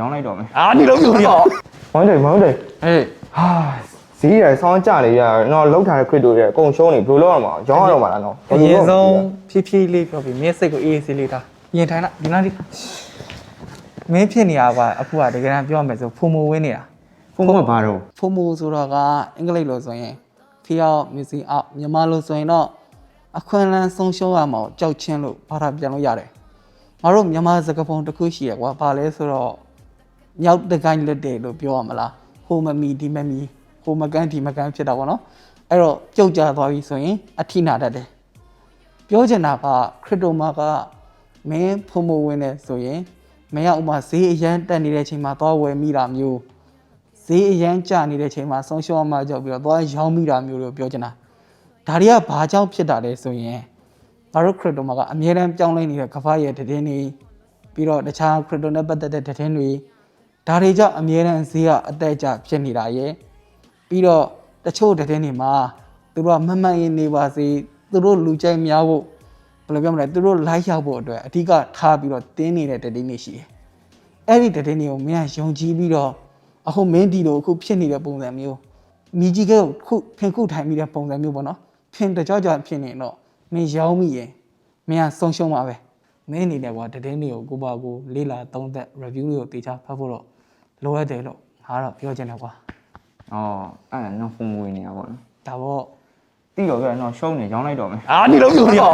ရောင်းလိုက်တော့မယ်အာဒီလုံးယူရောမောင်းတယ်မောင်းတယ်ဟေးဟာဈေးရယ်ဆောင်းကြနေရတော့လောက်ထားတဲ့ crypto တွေအကုန်ရှုံးနေဘယ်လိုလုပ်ရမှာရောင်းရတော့မှာလားနော်အရင်ဆုံးဖြည်းဖြည်းလေးပြောပြီးမင်းစိတ်ကိုအေးအေးဆေးလေးထားရင်ထိုင်လိုက်ဒီနားလေးမင်းဖြစ်နေရပါအခုကတကယ်တမ်းပြောရမယ်ဆိုဖုံမဝင်းနေတာဖုန်းကဘာတော့ဖုံမဆိုတော့ကအင်္ဂလိပ်လိုဆိုရင် fear of missing out မြန်မာလိုဆိုရင်တော့အခွင့်အလမ်းဆုံးရှုံးရမှာကိုကြောက်ချင်းလို့ဘာသာပြန်လို့ရတယ်ငါတို့မြန်မာစကားပုံတစ်ခုရှိရကွာဘာလဲဆိုတော့ မြောက်တကိုင်းလွတ်တယ်လို့ပြောရမလားဟိုမမီဒီမမီဟိုမကန်ဒီမကန်ဖြစ်တာပေါ့နော်အဲ့တော့ကြောက်ကြသွားပြီဆိုရင်အထိနာတတ်တယ်ပြောချင်တာကခရစ်တိုမာကမင်းဖုံမဝင်နေဆိုရင်မင်းကဥမာဈေးအရန်တက်နေတဲ့အချိန်မှာသွားဝယ်မိတာမျိုးဈေးအရန်ကျနေတဲ့အချိန်မှာဆုံးရှုံးမှကြောက်ပြီးတော့သွားရောင်းမိတာမျိုးလို့ပြောချင်တာဒါတွေကဘာကြောင့်ဖြစ်တာလဲဆိုရင်ငါတို့ခရစ်တိုမာကအမြဲတမ်းပြောင်းလဲနေတဲ့ကမ္ဘာရဲ့တည်င်းတွေပြီးတော့တခြားခရစ်တိုနဲ့ပတ်သက်တဲ့တည်င်းတွေ ဒါတွေကြောင့်အမြဲတမ်းဈေးကအတက်အကျဖြစ်နေတာရဲ့ပြီးတော့တချို့တည်င်းတွေမှာသူတို့ကမမှန်ရင်နေပါစေသူတို့လူကြိုက်များဖို့ဘယ်လိုပြောမလဲသူတို့ live ရောက်ဖို့အတွက်အဓိကထားပြီးတော့တင်းနေတဲ့တည်င်းတွေရှိတယ်။အဲ့ဒီတည်င်းတွေကိုမင်းကယုံကြည်ပြီးတော့အခုမင်းဒီလိုအခုဖြစ်နေတဲ့ပုံစံမျိုးမိကြီးကခုဖင်ခုထိုင်မိတဲ့ပုံစံမျိုးပေါ့နော်။ဖင်တကြောကြောဖြစ်နေတော့မင်းရောင်းမိရင်မင်းကဆုံးရှုံးပါပဲ။ မင်းအနေနဲ့ကွာတည်င်းတွေကိုကိုပါကိုလေးလာသုံးသက် review တွေကိုတေချာဖတ်ဖို့တော့လိုအပ်တယ်လို့ငါတော့ပြောချင်တယ်ကွာအော်အဲ့ဒါတော့ဖုန်းဝင်နေတာပေါ့နော်။ဒါပေါ့တိတော့ပြတော့ရှုံးနေရောင်းလိုက်တော့မယ်အာဒီလုံးယူရော